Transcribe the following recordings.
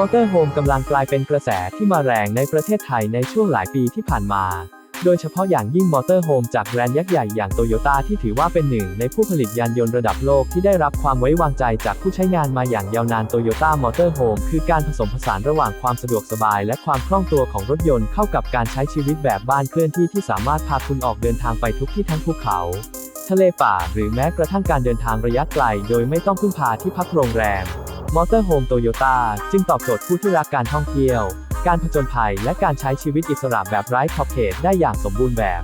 มอเตอร์โฮมกำลังกลายเป็นกระแสที่มาแรงในประเทศไทยในช่วงหลายปีที่ผ่านมา โดยเฉพาะอย่างยิ่งมอเตอร์โฮมจากแบรนด์ยักษ์ใหญ่อย่างโตโยต้าที่ถือว่าเป็นหนึ่งในผู้ผลิตยานยนต์ระดับโลกที่ได้รับความไว้วางใจจากผู้ใช้งานมาอย่างยาวนานโตโยต้ามอเตอร์โฮมคือการผสมผสานระหว่างความสะดวกสบายและความคล่องตัวของรถยนต์เข้ากับการใช้ชีวิตแบบบ้านเคลื่อนที่ที่สามารถพาคุณออกเดินทางไปทุกที่ทั้งภูเขาทะเลป่าหรือแม้กระทั่งการเดินทางระยะไกล โดยไม่ต้องพึ่งพาที่พักโรงแรม มอเตอร์โฮมโตโยต้าจึงตอบโจทย์ผู้ที่รักการท่องเที่ยว การผจญภัยและการใช้ชีวิตอิสระแบบไร้ขอบเขตได้อย่างสมบูรณ์แบบ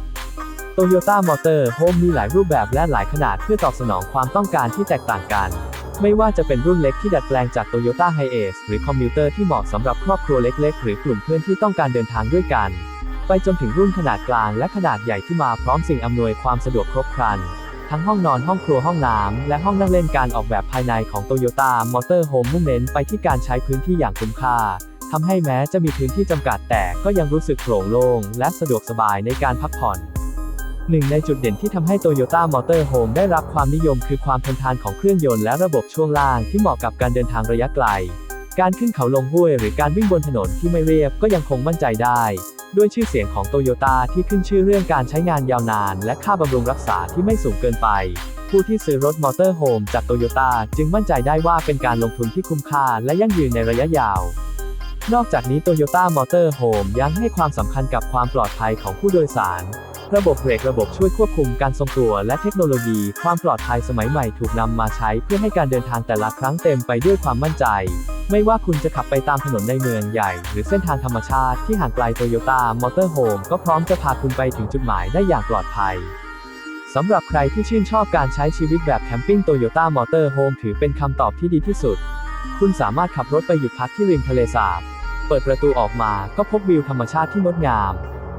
โตโยต้ามอเตอร์โฮมมีหลายรูปแบบและหลายขนาดเพื่อตอบสนองความต้องการที่แตกต่างกัน ไม่ว่าจะเป็นรุ่นเล็กที่ดัดแปลงจาก Toyota h i a c e หรือคอมมิวเตอร์ที่เหมาะสำหรับครอบครัวเล็ก ๆ หรือกลุ่มเพื่อนที่ต้องการเดินทางด้วยกัน ไปจนถึงรุ่นขนาดกลางและขนาดใหญ่ที่มาพร้อมสิ่งอำนวยความสะดวกครบครัน ทั้งห้องนอนห้องครัวห้องน้ำและห้องนั่งเล่นการออกแบบภายในของ Toyota Motor Home มุ่งเน้นไปที่การใช้พื้นที่อย่างคุ้มค่าทำให้แม้จะมีพื้นที่จำกัดแต่ก็ยังรู้สึกโปร่งโล่งและสะดวกสบายในการพักผ่อนหนึ่งในจุดเด่นที่ทำให้ Toyota Motor Home ได้รับความนิยมคือความทนทานของเครื่องยนต์และระบบช่วงล่างที่เหมาะกับการเดินทางระยะไกล การขึ้นเขาลงห้วยหรือการวิ่งบนถนนที่ไม่เรียบก็ยังคงมั่นใจได้ ด้วยชื่อเสียงของโตโยต้าที่ขึ้นชื่อเรื่องการใช้งานยาวนาน และค่าบำรุงรักษาที่ไม่สูงเกินไป ผู้ที่ซื้อรถมอเตอร์โฮมจากโตโยต้าจึงมั่นใจได้ว่าเป็นการลงทุนที่คุ้มค่าและยั่งยืนในระยะยาว นอกจากนี้โตโยต้ามอเตอร์โฮมยังให้ความสำคัญกับความปลอดภัยของผู้โดยสาร ระบบเบรกระบบช่วยควบคุมการทรงตัวและเทคโนโลยี ความปลอดภัยสมัยใหม่ถูกนำมาใช้เพื่อให้การเดินทางแต่ละครั้งเต็มไปด้วยความมั่นใจ ไม่ว่าคุณจะขับไปตามถนนในเมืองใหญ่ หรือเส้นทางธรรมชาติที่ห่างไกล Toyota Motor Home ก็พร้อมจะพาคุณไปถึงจุดหมายได้อย่างปลอดภัยสำหรับใครที่ชื่นชอบการใช้ชีวิตแบบแคมปิ้ง Toyota Motor Home ถือเป็นคำตอบที่ดีที่สุด คุณสามารถขับรถไปหยุดพักที่ริมทะเลสาบ เปิดประตูออกมาก็พบวิวธรรมชาติที่งดงาม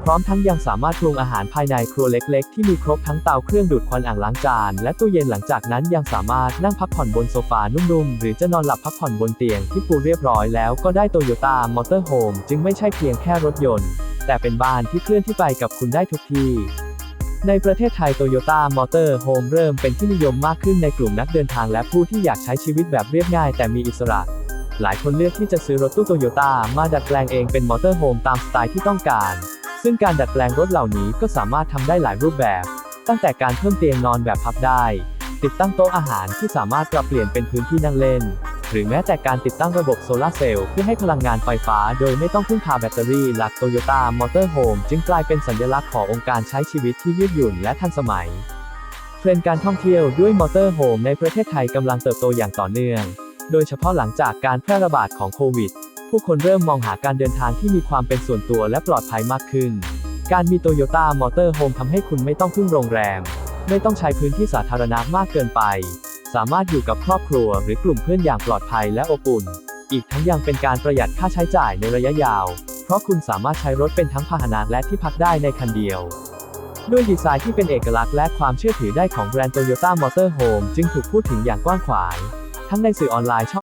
ร้อมทั้งยังสามารถปรุงอาหารภายในครัวเล็ก ๆ ที่มีครบทั้งเตาเครื่องดูดควันอ่างล้างจาน และตู้เย็นหลังจากนั้นยังสามารถนั่งพักผ่อนบนโซฟานุ่มๆ หรือจะนอนหลับพักผ่อนบนเตียงที่ปูเรียบร้อยแล้วก็ได้โตโยต้ามอเตอร์โฮมจึงไม่ใช่เพียงแค่รถยนต์ แต่เป็นบ้านที่เคลื่อนที่ไปกับคุณได้ทุกที่ในประเทศไทย Toyota Motor Home เริ่มเป็นที่นิยมมากขึ้นในกลุ่มนักเดินทางและผู้ที่อยากใช้ชีวิตแบบเรียบง่ายแต่มีอิสระ หลายคนเลือกที่จะซื้อรถตู้โตโยต้ามาดัดแปลงเองเป็นมอเตอร์โฮมตามสไตล์ที่ต้องการ ซึ่งการดัดแปลงรถเหล่านี้ก็สามารถทำได้หลายรูปแบบ ตั้งแต่การเพิ่มเตียงนอนแบบพับได้ ติดตั้งโต๊ะอาหารที่สามารถปรับเปลี่ยนเป็นพื้นที่นั่งเล่น หรือแม้แต่การติดตั้งระบบโซลาร์เซลล์เพื่อให้พลังงานไฟฟ้าโดยไม่ต้องพึ่งพาแบตเตอรี่หลัก Toyota Motor Home จึงกลายเป็นสัญลักษณ์ขององค์การใช้ชีวิตที่ยืดหยุ่นและทันสมัยเทรนด์การท่องเที่ยวด้วยมอเตอร์โฮมในประเทศไทยกำลังเติบโตอย่างต่อเนื่อง โดยเฉพาะหลังจากการแพร่ระบาดของโควิด ผู้คนเริ่มมองหาการเดินทางที่มีความเป็นส่วนตัวและปลอดภัยมากขึ้น การมี Toyota Motor Home ทำให้คุณไม่ต้องพึ่งโรงแรม ไม่ต้องใช้พื้นที่สาธารณะมากเกินไป สามารถอยู่กับครอบครัวหรือกลุ่มเพื่อนอย่างปลอดภัยและอบอุ่น อีกทั้งยังเป็นการประหยัดค่าใช้จ่ายในระยะยาว เพราะคุณสามารถใช้รถเป็นทั้งพาหนะและที่พักได้ในคันเดียวด้วยดีไซน์ที่เป็นเอกลักษณ์และความเชื่อถือได้ของแบรนด์ Toyota Motor Home จึงถูกพูดถึงอย่างกว้างขวาง ทั้งในสื่อออนไลน์ช่